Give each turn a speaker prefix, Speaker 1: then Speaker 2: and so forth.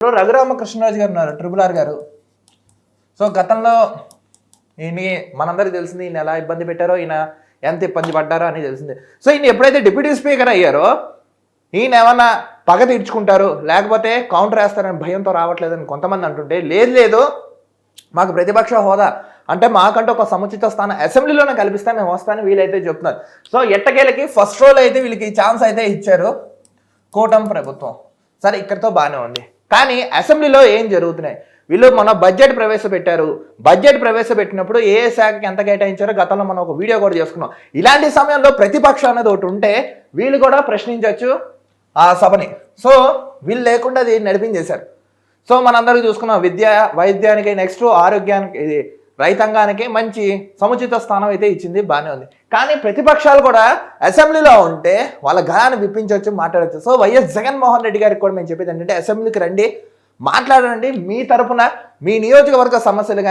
Speaker 1: ఇప్పుడు రఘురామకృష్ణరాజు గారు ఉన్నారు ట్రిపుల్ ఆర్ గారు. సో గతంలో ఈయన మనందరికీ తెలిసింది ఈయన ఎలా ఇబ్బంది పెట్టారో ఈయన ఎంత ఇబ్బంది పడ్డారో అని తెలిసింది. సో ఈయన ఎప్పుడైతే డిప్యూటీ స్పీకర్ అయ్యారో ఈయన ఏమన్నా పగ తీర్చుకుంటారు లేకపోతే కౌంటర్ వేస్తారని భయంతో రావట్లేదని కొంతమంది అంటుంటే లేదు లేదు మాకు ప్రతిపక్ష హోదా. అంటే మాకంటే ఒక సముచిత స్థానం అసెంబ్లీలోనే కల్పిస్తే మేము వస్తామని వీలైతే చెప్తున్నారు. సో ఎట్టకేలకి ఫస్ట్ రోల్ అయితే వీళ్ళకి ఛాన్స్ అయితే ఇచ్చారు కూటమి ప్రభుత్వం. సరే ఇక్కడితో బాగానే ఉంది. కానీ అసెంబ్లీలో ఏం జరుగుతున్నాయి? వీళ్ళు మన బడ్జెట్ ప్రవేశపెట్టారు. బడ్జెట్ ప్రవేశపెట్టినప్పుడు ఏ శాఖకి ఎంత కేటాయించారో గతంలో మనం ఒక వీడియో కూడా చేసుకున్నాం. ఇలాంటి సమయంలో ప్రతిపక్షం అనేది ఒకటి ఉంటే వీళ్ళు కూడా ప్రశ్నించవచ్చు ఆ సభని. సో వీళ్ళు లేకుండా అది నడిపించేశారు. సో మనందరూ చూసుకున్నాం విద్య వైద్యానికి నెక్స్ట్ ఆరోగ్యానికి ఇది రైతాంగానికి మంచి సముచిత స్థానం అయితే ఇచ్చింది బాగానే ఉంది. కానీ ప్రతిపక్షాలు కూడా అసెంబ్లీలో ఉంటే వాళ్ళ గళాన్ని విప్పించవచ్చు మాట్లాడచ్చు. సో వైఎస్ జగన్మోహన్ రెడ్డి గారికి కూడా మేము చెప్పేది ఏంటంటే అసెంబ్లీకి రండి మాట్లాడండి. మీ తరపున మీ నియోజకవర్గ సమస్యలు